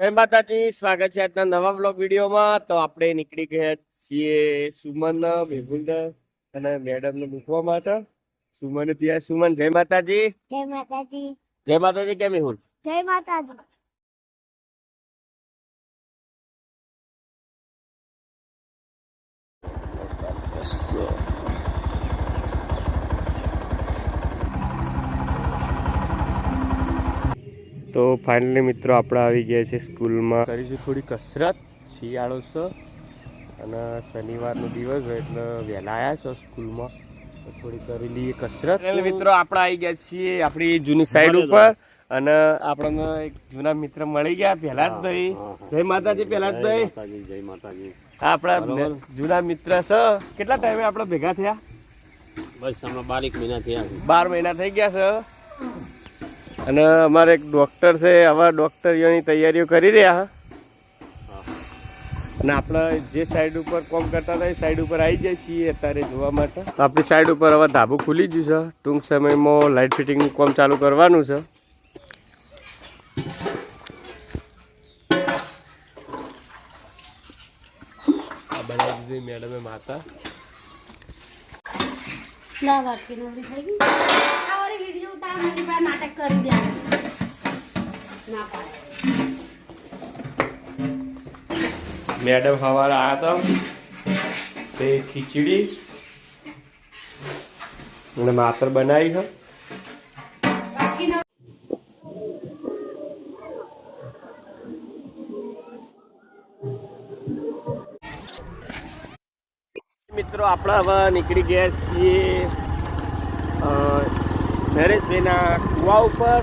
જય માતાજી સ્વાગત છે આજના નવા વ્લોગ વિડીયોમાં. તો આપણે નીકળી ગયા છીએ સુમન મેહુલ અને મેડમ ને મૂકવા માટે. સુમન ત્યાં. સુમન જય માતાજી. જય માતાજી. જય માતાજી કે મેહુલ? જય માતાજી. તો ફાઇનલી મિત્રો આપણે આવી ગયા છે સ્કૂલમાં. કરીશું થોડી કસરત શિયાળો છે અને શનિવારનો દિવસ હોય એટલે વહેલા આવ્યા છો સ્કૂલમાં. થોડી કરી લઈએ કસરત. મિત્રો આપણે આવી ગયા છીએ આપણી જૂની સાઈડ ઉપર અને આપણને એક જૂના મિત્ર મળી ગયા પહેલા જ ભાઈ જય માતાજી પહેલા જ ભાઈ જય માતાજી. આ આપણા જૂના મિત્ર છે. કેટલા ટાઈમે આપણે ભેગા થયા? બસ હમણાં બારીક મહિના થયા બાર મહિના થઈ ગયા છે. અને અમારે એક ડૉક્ટર છે, આવા ડોક્ટરીઓની તૈયારીઓ કરી રહ્યા અને આપણે જે સાઈડ ઉપર કોમ કરતા હતા, એ સાઈડ ઉપર આવી જાય છીએ અત્યારે જોવા માટે. તો આપણી સાઈડ ઉપર હવે ધાબુ ખુલી ગયું છે. ટૂંક સમયમાં લાઇટ ફિટિંગનું કામ ચાલુ કરવાનું છે. આ બનાવી દીધી મેડમે માતા. ના, વાટકી નવરી થઈ ગઈ આ વાળી વીડિયો ઉતાર મારી પાસે મેડમ સવારે આવ્યા હતા તે ખીચડી અને માતર બનાવી છે. મિત્રો, આપણે હવે નીકળી ગયા છીએ નરેશભાઈના કુવા ઉપર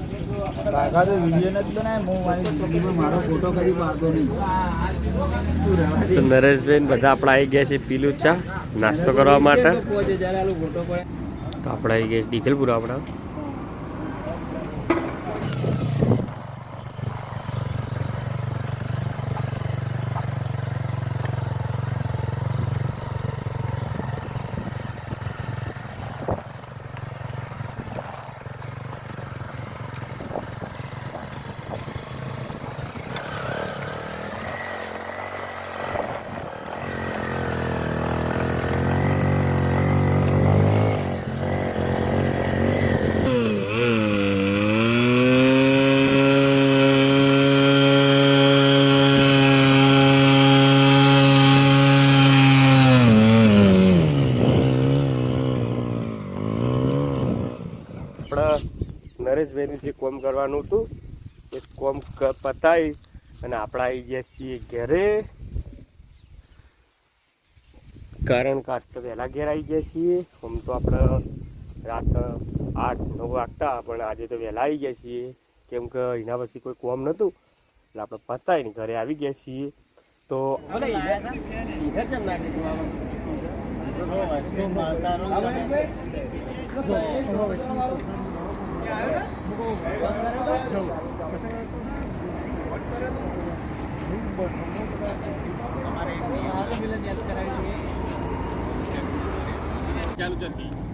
કાકા તો વીડિયો નથી બનાવ્યો હું મારી જિંદગીમાં મારો ફોટો કરી પાડતો નહીં. તો નરેશભાઈ બધા આપણે આવી ગયા છે પીલું ચા નાસ્તો કરવા માટે. તો આપણે આવી ગયા છે ડીઝલ પૂરા આપણા આપણા. જવાનું હતું. એક કોમ પતાવી અને આપણે આવી ગયા છીએ ઘેરે. કારણ કે આજ તો વહેલા ઘેર આવી ગયા છીએ. આમ તો આપણે રાત આઠ નવ વાગતા પણ આજે તો વહેલા આવી ગયા છીએ. કેમ કે એના પછી કોઈ કોમ નહોતું. એટલે આપણે પતાવીને ઘરે આવી ગયા છીએ. તો તારો ચાલુ જ ચાલતી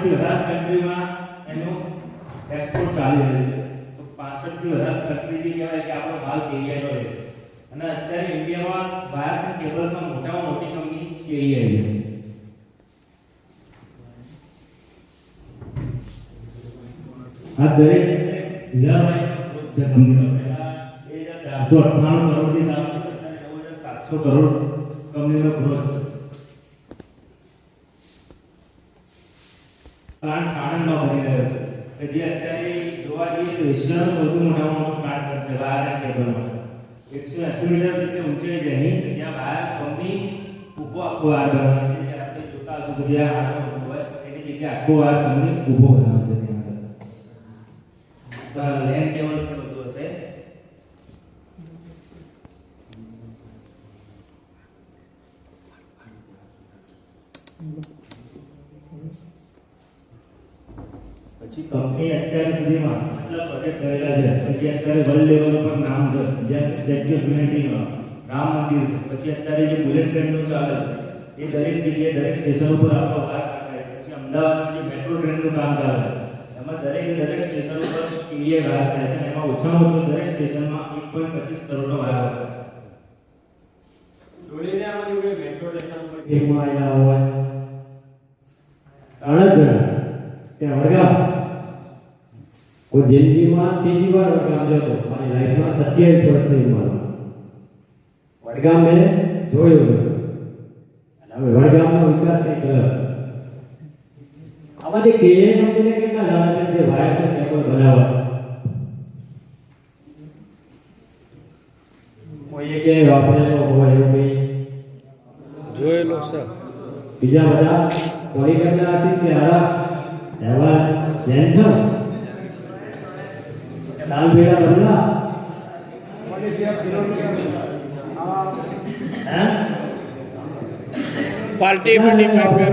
પાસઠથી વધારે કન્ટ્રીમાં એનું એક્સપોર્ટ ચાલી રહ્યું છે. તો પાસઠથી વધારે કન્ટ્રી જે કહેવાય કે આપણો માલ કેઈઆઈનો રહે અને અત્યારે ઇન્ડિયામાં વાયર્સ અને કેબલ્સમાં મોટામાં મોટી કંપની કેઈઆઈ છે. ચારસો અઠ્ઠાણું કરોડથી સાતસો કરોડ કંપનીનો ગ્રોથ છે. પ્લાન્ટ સાણંદમાં બની રહ્યો છે. કે જે અત્યારે જોવા જઈએ તો એશિયાનો સૌથી મોટામાં મોટો પ્લાન્ટ બનશે વાયર એન્ડ કેબલમાં એકસો એસી મીટર જેટલી ઊંચાઈ છે કે જ્યાં વાયર કંપની ઊભો આખો વાયર બનાવે છે. આપણે જોતા હશું કે જ્યાં આગળ હોય, એની જગ્યાએ આખો વાયર કંપની ઊભો છે ત્યાં આગળ. લેન કેબલ્સ ને બધું હશે કંપની અત્યાર સુધીમાં કેટલા પ્રોજેક્ટ કરેલા છે. પછી અત્યારે વર્લ્ડ લેવલ પર નામ છે. જેમ સ્ટેચ્યુ ઓફ યુનિટીમાં રામ મંદિર છે. પછી અત્યારે જે બુલેટ ટ્રેનનું ચાલે છે એ દરેક જગ્યાએ દરેક સ્ટેશન ઉપર આપણો ભાગ પછી અમદાવાદમાં જે મેટ્રો ટ્રેનનું કામ ચાલે છે એમાં દરેક દરેક સ્ટેશન ઉપર એરિયા થાય છે. એમાં ઓછામાં ઓછું દરેક સ્ટેશનમાં એક પોઈન્ટ પચીસ કરોડનો વાર હોય એકમાં આવ્યા હોય ત્રણ જ જણા ત્યાં વડગામ. હું જિંદગીમાં ત્રીજી વાર વડગામ જતો. મારી લાઈફમાં સત્યાવીસ વર્ષની ઉંમરમાં વડગામ મેં જોયું. અને હવે વડગામનો વિકાસ કંઈક અલગ છે. આમાં જે કેએ કંપનીને કેટલા જાણે છે જે વાયર છે કેબલ બનાવવા કોઈએ ક્યાંય વાપરેલો હોય એવું કંઈ? જોયેલો છે. બીજા બધા પોલીગનના હશે કે હારા એવા જેન્સન લાલ ભેડા બદલા હે? પાર્ટી પર ડિપેન્ડ કરે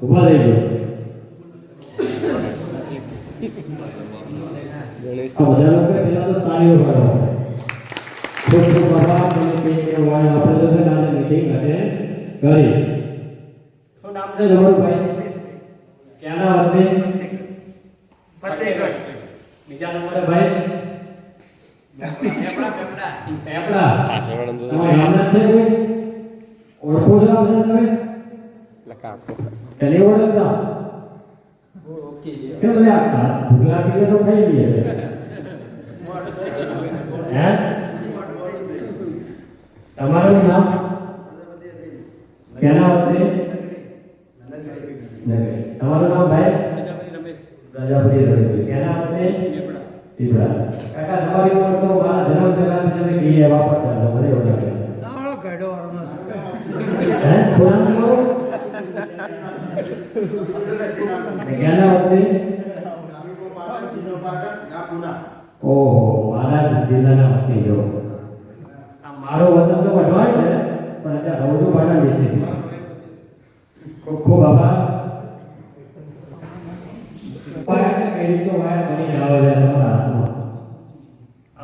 ઊભા થઈ ગયો બધા લોકો તો તાળીઓ પાડો તમે કે આપણે તો છે ને આજે મીટિંગ માટે કરી શું નામ છે? તમારું ભાઈ ક્યાંના વતની ફતેહગઢ બીજા નંબરે ભાઈ? પેપડા. પાછળ તો છે ઓળખો છો આ તમે? કાકો કે નહીં ઓળખતા કેમ લે આ ભૂલા પીલે તો ખાઈ લઈએ? હે? તમારું નામ ક્યાંના વતની નગરી. તમારું નામ ભાઈ પ્રજાપતિ રમેશભાઈ ક્યાંના વતની પીપળા તો વતની તો વઢવાણ છે પણ અત્યારે રહું છું પાટણ ખૂબ ખૂબ આભાર વાયર કઈ બનીને આવે છે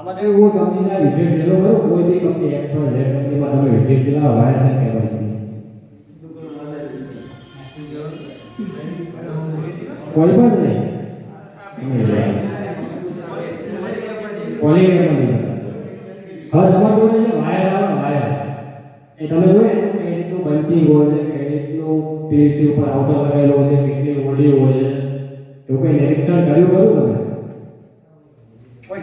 તો એવું કંપનીના વિઝિટ લેલો કરો, કોઈ બી કંપની એક્સ હોય જે કંપનીમાં તમે વિઝિટ લેલા વાયર છે કેબલ છે. કોઈ પણ નહીં. પોલીગેમ નહીં હવે તમારે જોડે જે વાયર આવે, વાયર એ તમે કઈ રીતનું બંચિંગ હોય છે કઈ પીસી ઉપર આઉટર લગાવેલો છે, કેટલી ઓડી હોય છે. એવું કંઈ નિરીક્ષણ કર્યું ખરું તમે? કોઈ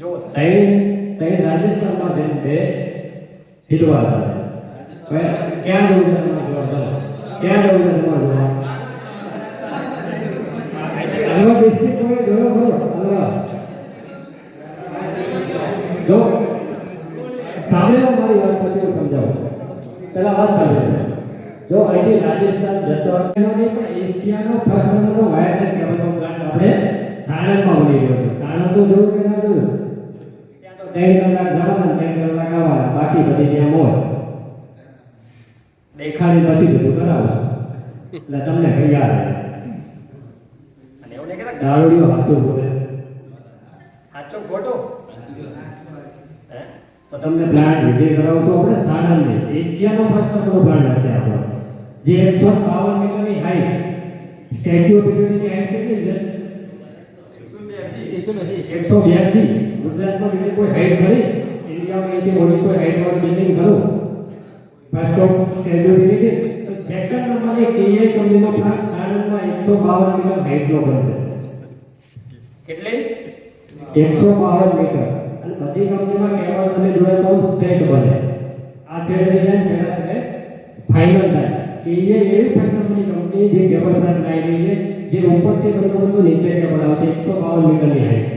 જો ત્રણ ત્રણ રાજસ્થાનમાં જેમ તે સિલવા છે ક્યાં જવું છે તમારે જોવા? ક્યાં જવું છે તમારે જોવા? હલવા ડિસ્ટ્રિક્ટ જોયો ખરો? જો. સાંભળી લો મારી વાત પછી સમજાવું. પહેલા વાત સાંભળો. જો અહીંથી રાજસ્થાન જતો એનો નહીં, પણ એશિયાનો ફર્સ્ટ નંબરનો વાયર છે કેબલનો પ્લાન્ટ આપણે સાણંદમાં બની ગયો છે. સાણંદ તો જોયું કે ના જોયું? ત્રણ કલાક જવાના ત્રણ કલાક આવવાના. બાકી બધી ત્યાં મોજ. દેખાડી પછી બધું કરાવશું. એટલે તમને કઈ યાદ આવે ગાળોડિયો હાચું બોલે સાચો ખોટો હે? તો તમને પ્લાન વિજય કરાવશું આપણે સાણંદને એશિયાનો ફર્સ્ટ નંબરનો પ્લાન હશે આપણો. જે એકસો બાવન મીટરની હાઈટ સ્ટેચ્યુ ઓફ યુનિટીની હાઈટ કેટલી છે. એકસો બ્યાસી ગુજરાતમાં બીજી કોઈ હાઈટ ખરી? ઇન્ડિયામાં એથી મોટી કોઈ હાઈટ વાળી બિલ્ડિંગ ખરું? First of statue unity second નંબરે કેએ કંપનીનો પ્લાન્ટ સાણંદમાં એકસો બાવન મીટર હાઈટનો બનશે. કેટલે? એકસો બાવન મીટર અને બધી કંપનીમાં કેબલ તમે જોયા તો સ્ટેટ બને. આ છેડે ડિઝાઇન પહેલા છે. ફાઇનલ થાય કે એ એવી નંબરની કંપની જે કેબલ પ્લાન્ટ લાવી રહી છે જે ઉપરથી બનતો નીચે કેબલ આવશે એકસો બાવન મીટરની હાઈટ